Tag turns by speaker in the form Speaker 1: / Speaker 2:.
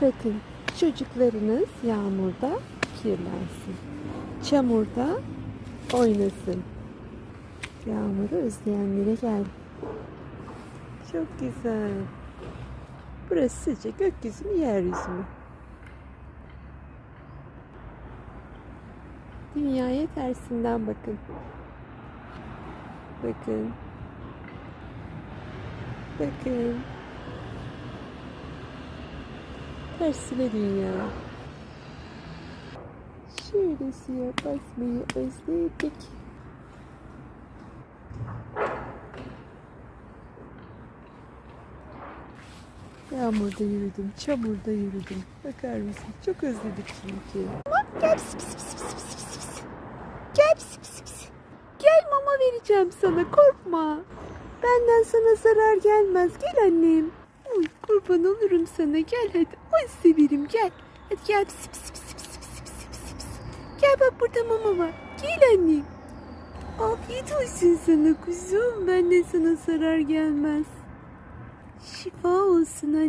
Speaker 1: Bırakın çocuklarınız yağmurda kirlensin. Çamurda oynasın. Yağmuru özleyenlere gel. Çok güzel. Burası sizce gökyüzü mü yeryüzü mü? Dünyaya tersinden bakın. Bakın. Bakın. Tersine dünya. Şöyle suya basmayı özledik. Yağmurda yürüdüm, çamurda yürüdüm. Bakar mısın? Çok özledik çünkü. Gel pis pis pis pis pis pis pis. Gel pis pis pis. Gel mama vereceğim sana korkma. Benden sana zarar gelmez. Gel annem. Olurum sana gel hadi. Ay severim gel. Hadi gel pis pis pis pis pis pis pis. Gel bak burada mama var. Gel annem. Afiyet olsun sana kuzum. Benden sana zarar gelmez. Şifa olsun anne.